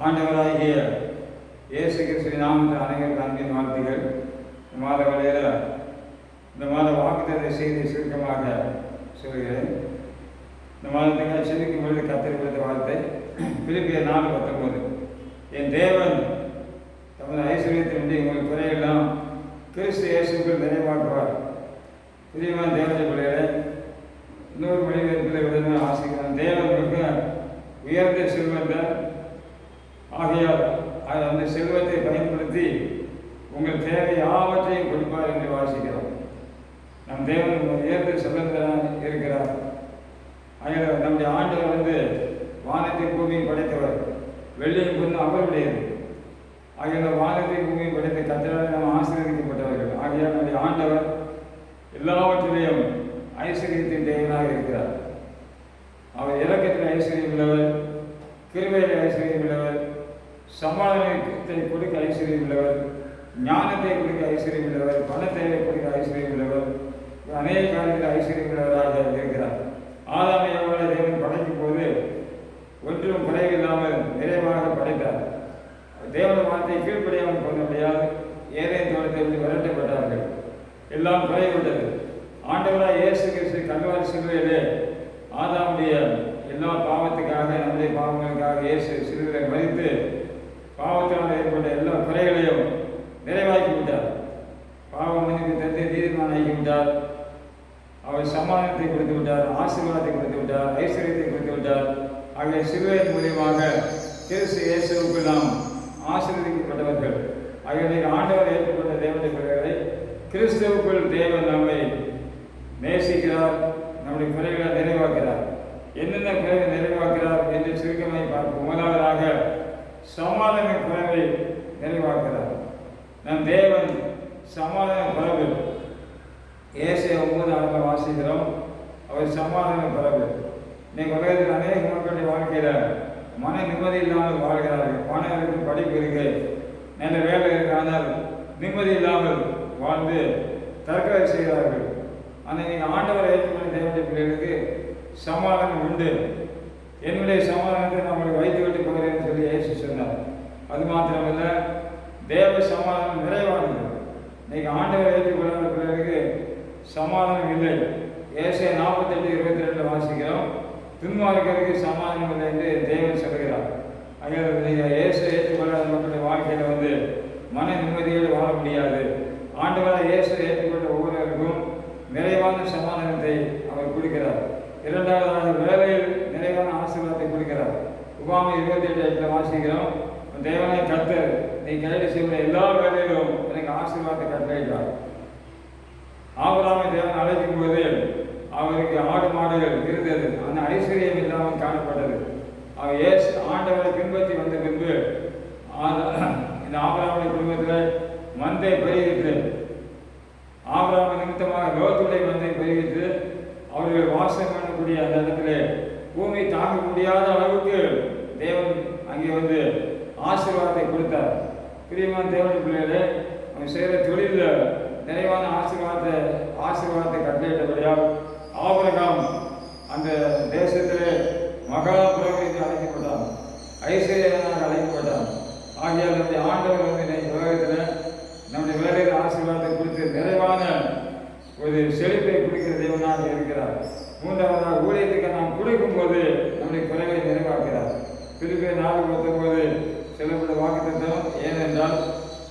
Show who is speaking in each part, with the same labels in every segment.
Speaker 1: ஆண்டவராகிய இயேசு கிறிஸ்துவின் நாமத்தில் அனைவருக்கு அன்பின் வார்த்தைகள் இந்த மாத வேளையில் இந்த மாத வாக்குத்தத்தை செய்தி சுருக்கமாக சொல்கிறேன். இந்த மாதத்துக்கு சிந்திக்கும் பொழுது கத்திருக்கிறது வார்த்தை பிலிப்பிய நாலு பத்தொன்பது. என் தேவன் தமது ஐஸ்வர்யத்தினுடைய உங்கள் குறையெல்லாம் கிறிஸ்து இயேசுக்குள் நிறைவாக்குவார். பிரியமான தேவனுடைய பிள்ளைகளை இன்னொரு மொழிபெயர்ப்பில் விடுதலை ஆசைக்கிறேன். தேவன் மிக உயர்ந்த செல்வந்தர் ஆகையால் அது அந்த செல்வத்தை பயன்படுத்தி உங்கள் தேவை யாவற்றையும் கொடுப்பார் என்று வாசிக்கிறோம். நம் தேவன் ஒரு உயர்ந்த இருக்கிறார். ஆகிய நம்முடைய ஆண்டவர் வந்து வானத்தை பூமியும் படைத்தவர். வெள்ளியும் பொண்ணு அவருடையது ஆகிய வானத்தை பூமியும் படைத்த கத்தரால் நாம் ஆசீர்வதிக்கப்பட்டவர்கள். ஆகையால் நம்முடைய ஆண்டவர் எல்லாவற்றிலையும் ஐஸ்வர்யத்தின் தேவனாக இருக்கிறார். அவர் இலக்கத்தில் ஐஸ்வர்யம் உள்ளவர் கிருமையில் ஐஸ்வர்யம் உள்ளவர் சமாதானத்தை கொடுக்க ஐஸ்வர்யம் உள்ளவர் ஞானத்தை கொடுக்க ஐஸ்வர்யம் உள்ளவர் பணத்தை கொடுக்க ஐஸ்வர்யம் உள்ளவர் அநேக காலத்தில் ஐஸ்வர்யம் உள்ளவராக இருக்கிறார். ஆதாமை எவ்வளவு தேவன் படைக்கும் போது ஒன்றும் குறைவில்லாமல் நிறைவாக படைத்தார். தேவன வார்த்தை கீழ்ப்படியாமல் போனபடியால் ஏனைய தோட்டத்தை விட்டு விரட்டப்பட்டார்கள். எல்லாம் குறைவிட்டது ஆண்டவராக இயேசு கிறிஸ்து கல்வாரி சிலுவையிலே விட்டார் பாவ தந்தை தீர்மானம் விட்டார் அவர் சமாதானத்தை கொடுத்து விட்டார் ஆசீர்வாதத்தை கொடுத்து விட்டார் ஐஸ்வர்யத்தை கொடுத்து விட்டார். ஆகிய சிறுவையின் மூலியமாக கிறிஸ்து இயேசுவுக்கு நாம் ஆசீர்வதிக்கப்பட்டவர்கள். ஆகிய ஆண்டவர் ஏற்பட்ட தேவனுடைய பிள்ளைகளை கிறிஸ்துவுக்குள் தேவன் நம்மை நேசிக்கிறார் நம்முடைய குறைகளை நிறைவாக்கிறார் என்னென்ன குறைவை நிறைவாக்கிறார் என்று சுருக்கമായി பார்ப்போம். முதலாவதாக சமாதான குறைவை நிறைவாக்கிறார் நம் தேவன் சமாதான குறைவு ஏசை ஒன்பது அளவில் வாசிக்கிறோம். அவர் சமாதான குறைவு இன்னைக்கு உலகத்தில் அநேக மக்களுடைய வாழ்க்கையில் மன நிம்மதி இல்லாமல் வாழ்கிறார்கள். மாணவர்களுக்கு படிப்பு இருக்கு. நல்ல வேலை இருக்கு. ஆனால் நிம்மதி இல்லாமல் வாழ்ந்து தற்கொலை செய்கிறார்கள். ஆனால் நீங்கள் ஆண்டவரை ஏற்றுமதி தேவனுடைய பிள்ளைகளுக்கு சமாதானம் உண்டு. என்னுடைய சமாதானத்தை நான் உங்களுக்கு வைத்து விட்டு போகிறேன்னு சொல்லி ஏசி சொன்னார். அது மாத்திரமில்லை தேவ சமாதானம் நிறைவானது. இன்னைக்கு ஆண்டவரை ஏற்றுக்கொள்ளாத பிறகு சமாதானம் இல்லை. ஏசை நாற்பத்தெட்டு இருபத்தி ரெண்டு வாசிக்கிறோம். துன்மார்க்கருக்கு சமாதானம் இல்லை என்று தேவன் சொல்கிறார். ஆக நீங்கள் இயேசு ஏற்றுக்கொள்ளாத மக்களுடைய வாழ்க்கையில் வந்து மன நிம்மதியோடு வாழ முடியாது. ஆண்டவராக இயேசு ஏற்றுக்கொண்ட ஒவ்வொருவருக்கும் நிறைவான சமாதானத்தை அவர் கொடுக்கிறார். இரண்டாவதாக வேலையில் நிறைவான ஆசீர்வாதத்தை கொடுக்கிறார். உபாமை இருபத்தி எட்டு எட்டில் வாசிக்கிறோம். தேவனை கத்தர் நீ கைது செய்கிற எல்லா வேலையிலும் எனக்கு ஆசீர்வாதத்தை கட்டளையிட்டார் ஆபராமை தேவன் அழைக்கும் போது அவருக்கு ஆடு மாடுகள் இருந்தது. அந்த ஐஸ்வர்யம் இல்லாமல் காணப்பட்டது. அவர் ஏசு ஆண்டவரை பின்பற்றி வந்த பின்பு இந்த ஆபராமனை குடும்பத்தில் மந்தை பெருகிட்டு ஆபராம நிமித்தமாக லோகத்துடைய மந்தை பெருகிட்டு அவர்கள் வாசம் பண்ணக்கூடிய அந்த இடத்துல பூமி தாங்க முடியாத அளவுக்கு தேவன் அங்கே வந்து ஆசீர்வாதத்தை கொடுத்தார். பிரியமான தேவன் பிள்ளைகளே அவன் செய்கிற தொழிலில் நிறைவான ஆசீர்வாதத்தை ஆசீர்வாதத்தை கட்டளையிட்டபடியால் ஆபரகாம் அந்த தேசத்திலே மகா புரோகிதி அழைக்கப்பட்டான். ஐஸ்வர்யனாக அழைக்கப்பட்டான். ஆகியால் நம்முடைய ஆண்டவர் வந்து உலகத்தில் நம்முடைய வேலையில் ஆசீர்வாதத்தை கொடுத்து நிறைவான ஒரு செழிப்பை கொடுக்கிற தேவனாக இருக்கிறார். மூன்றாவதாக ஊழியத்துக்கு நாம் கொடுக்கும்போது நம்முடைய குறைவை நிறைவாக்கிறார் பிலிப்பிய நாலு போது சொல்லப்பட்ட வாக்குத்தம் ஏனென்றால்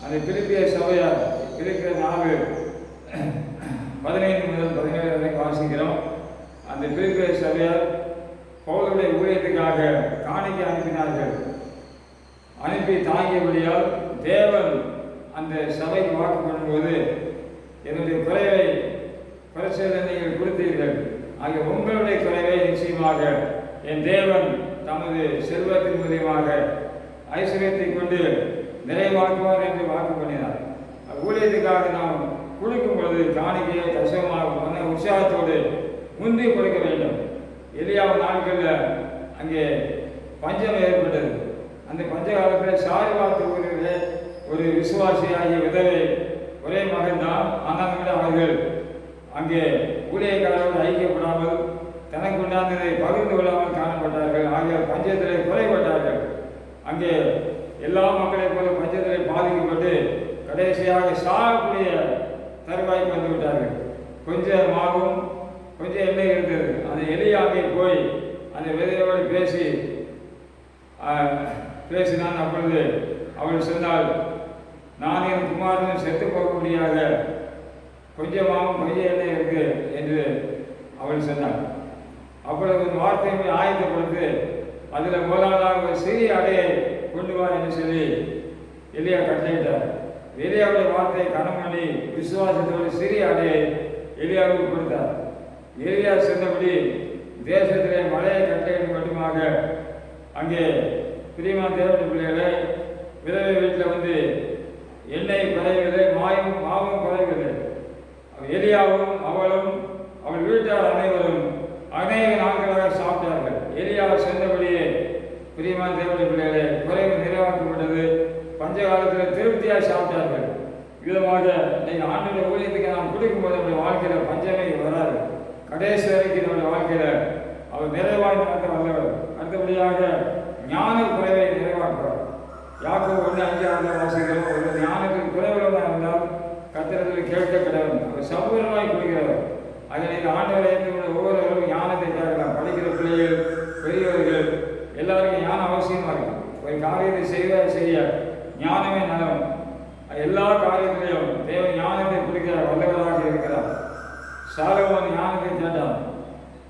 Speaker 1: அந்த பிரிப்பிய சபையார் பிலிப்பிய நாலு பதினைந்து முதல் பதினேழு வரை வாசிக்கிறோம். அந்த பிரிப்பிய சபையார் பவுலுடைய ஊழியத்துக்காக காணிக்கை அனுப்பினார்கள். அனுப்பி தாங்கியபடியால் தேவன் அந்த சபைக்கு வாக்கு பண்ணும்போது என்னுடைய குறைவை பரிசீலனை நீங்கள் கொடுத்தீர்கள். ஆகிய உங்களுடைய குறைவை நிச்சயமாக என் தேவன் தமது செல்வத்தின் மூலியமாக ஐஸ்வர்யத்தை கொண்டு நிறைவாக்குவார் என்று வாக்கு பண்ணினார். ஊழியத்துக்காக நாம் குளிக்கும் பொழுது காணிக்கையை கசமாக மன உற்சாகத்தோடு முந்தி கொடுக்க வேண்டும். எளியாவ நாட்களில் அங்கே பஞ்சம் ஏற்பட்டது. அந்த பஞ்ச காலத்தில் சாரிவாத்து ஊரிலே ஒரு விசுவாசியாகிய விதவை ஒரே மகன் தான் ஆனால் அவர்கள். அங்கே ஊழியக்காரர்கள் ஐக்கியப்படாமல் தனக்கு உண்டானதை பகிர்ந்து கொள்ளாமல் காணப்பட்டார்கள். ஆகிய பஞ்சத்திலே குறைபட்டார்கள். அங்கே எல்லா மக்களை போல பஞ்சத்திலே பாதிக்கப்பட்டு கடைசியாக சாகக்கூடிய தருவாய்க்கு வந்து விட்டார்கள் கொஞ்சம் ஆகும் கொஞ்சம் எல்லை இருந்தது. அந்த எலியாகி போய் அந்த விதையோடு பேசி பேசினான். அப்பொழுது அவள் சொன்னால் நான் என் குமாரனும் செத்து போகக்கூடியாக கொஞ்சமாகவும் கொஞ்சம் எல்லை இருக்கு என்று அவள் சொன்னாள். அப்பொழுது வார்த்தையை ஆயத்தப்படுத்து அதில் முதலாவதாக ஒரு சிறிய அடையை கொண்டு வா என்று சொல்லி எலியா கட்டளையிட்டார். எலியாவுடைய வார்த்தையை கனம் பண்ணி விசுவாசத்தோடு சிறிய அடையை எலியாவுக்கு கொடுத்தார். எலியா சென்றபடி தேசத்திலே மழையை கட்டளையிடும் மட்டுமாக அங்கே பிரியமா தேவன் பிள்ளைகளை விதவை வீட்டில் வந்து எண்ணெய் குறைவில்லை மாயும் மாவும் குறைவில்லை எலியாவும் அவளும் அவள் வீட்டார் அனைவரும் அநேக நாட்களாக சாப்பிட்டார்கள் எலியா சொன்னபடியே பிரியமான தேவனுடைய பிள்ளைகளே குறைவு நிறைவாக்கப்பட்டது பஞ்ச காலத்தில் திருப்தியாக சாப்பிட்டார்கள். விதமாக நீங்கள் ஆண்டுடைய ஊழியத்துக்கு நாம் கொடுக்கும்போது நம்முடைய வாழ்க்கையில் பஞ்சமே வராது. கடைசி வரைக்கும் நம்முடைய வாழ்க்கையில் அவர் நிறைவாக நடத்த வல்லவர். அடுத்தபடியாக ஞான குறைவை நிறைவாக்குவார். யாக்கோ ஒன்று அஞ்சு ஆண்டு வாசிக்கிறோம். ஒரு ஞானத்தில் குறைவுள்ளதாக இருந்தால் கத்திரத்தில் கேட்க கிடையாது அவர் சம்பூர்ணமாய் கொடுக்கிறவர். அதை நீங்கள் ஆண்டவரை ஏற்றுக்கொண்ட ஒவ்வொருவரும் ஞானத்தை கேட்கலாம் படிக்கிற பிள்ளைகள் பெரியவர்கள் எல்லாருக்கும் ஞானம் அவசியமாக இருக்கு ஒரு காரியத்தை செய்ய செய்ய ஞானமே நலம். எல்லா காரியத்திலையும் தேவ ஞானத்தை குறிக்கிறார் வல்லவராக இருக்கிறார். சாலவன் ஞானத்தை கேட்டான்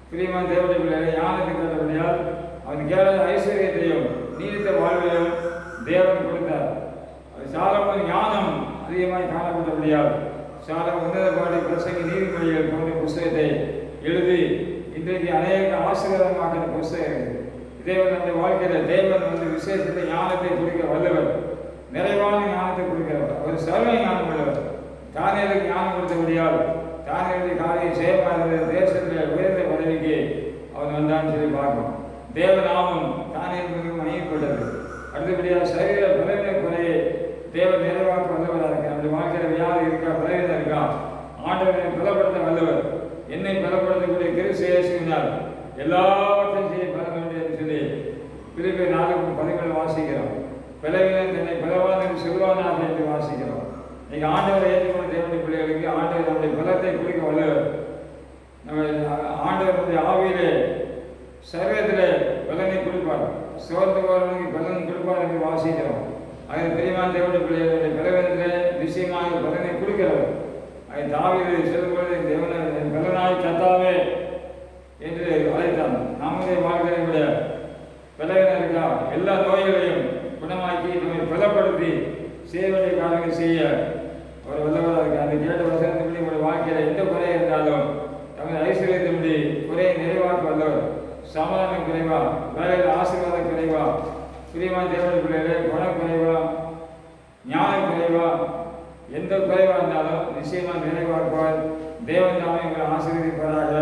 Speaker 1: பிரியமான தேவனுடைய பிள்ளைகளை ஞானத்தை கேட்டபடியால் அவன் கேட்ட ஐஸ்வர்யத்தையும் நீடித்த வாழ்வையும் தேவன் கொடுத்தார். அது சாலவன் ஞானம் அதிகமாக காணப்பட்டபடியால் சால உன்னத பாடி பிரசங்கி நீதிமொழிகள் போன்ற புஸ்தகத்தை எழுதி இன்றைக்கு அநேக ஆசீர்வாதமாக்கிற புஸ்தகம் இருக்குது இதே. போல நம்முடைய வாழ்க்கையில் தேவன் வந்து விசேஷத்தை ஞானத்தை குறிக்க வல்லவர். நிறைவான ஞானத்தை கொடுக்கிறவர். அவர் சர்வ ஞானம் உள்ளவர். தானியலுக்கு ஞானம் கொடுத்தபடியால் தானியலுடைய காரியம் செய்யப்படுகிற தேசத்தில் உயர்ந்த பதவிக்கு அவன் வந்தான்னு சொல்லி பார்க்கணும் தேவநாமம் தானியலுக்கு கொண்டது அடுத்தபடியாக சரீர பலவீன குறையை தேவன் நிறைவாக வந்தவராக இருக்க நம்முடைய வாழ்க்கையில் வியாதி இருக்கா பலவீனம் இருக்கா? ஆண்டவரை பலப்படுத்த வல்லவர். என்னை பலப்படுத்தக்கூடிய கிறிஸ்து இயேசுவினால் எல்லாவற்றையும் செய்ய பல வேண்டும் என்று சொல்லி பிரிவு நாலு பதிவுகள் வாசிக்கிறோம். பலவீனம் தன்னை பலவான் என்று என்று வாசிக்கிறோம். இன்னைக்கு ஆண்டவரை ஏற்றுக்கொண்ட தேவனுடைய பிள்ளைகளுக்கு ஆண்டவர் நம்முடைய பலத்தை குறிக்க வல்லவர் நம்ம ஆண்டவருடைய ஆவியிலே சரீரத்திலே பலனை கொடுப்பார். சோர்ந்து போறவனுக்கு பலன் கொடுப்பார் என்று வாசிக்கிறோம். அது பெரியமான தேவனுடைய பிள்ளைகளுடைய பலவீனத்திலே நிச்சயமாக பலனை கொடுக்கிறவர் அதை தாவீது சொல்லும்போது தேவன பலனாய் கத்தாவே என்று அழைத்தான். நம்முடைய வாழ்க்கையை விட பலவீனம் இருக்கா எல்லா நோய்களையும் குணமாக்கி நம்மை பலப்படுத்தி செய்ய வேண்டிய செய்ய. அவர் வல்லவராக இருக்கு அந்த கேட்ட வசனத்தின்படி உங்களுடைய வாழ்க்கையில் எந்த குறை இருந்தாலும் தமது ஐஸ்வர்யத்தின்படி குறையை நிறைவாக வல்லவர். சமாதானம் குறைவா? வேலையில் ஆசீர்வாதம் குறைவா? பிரியமான தேவனுடைய பிள்ளைகளே குணம் குறைவா? ஞானம் குறைவா? எந்த குறைவாக இருந்தாலும் நிச்சயமாக நிறைவாக்குவார். தேவன் தாமே உங்களை ஆசீர்வதிப்பாராக.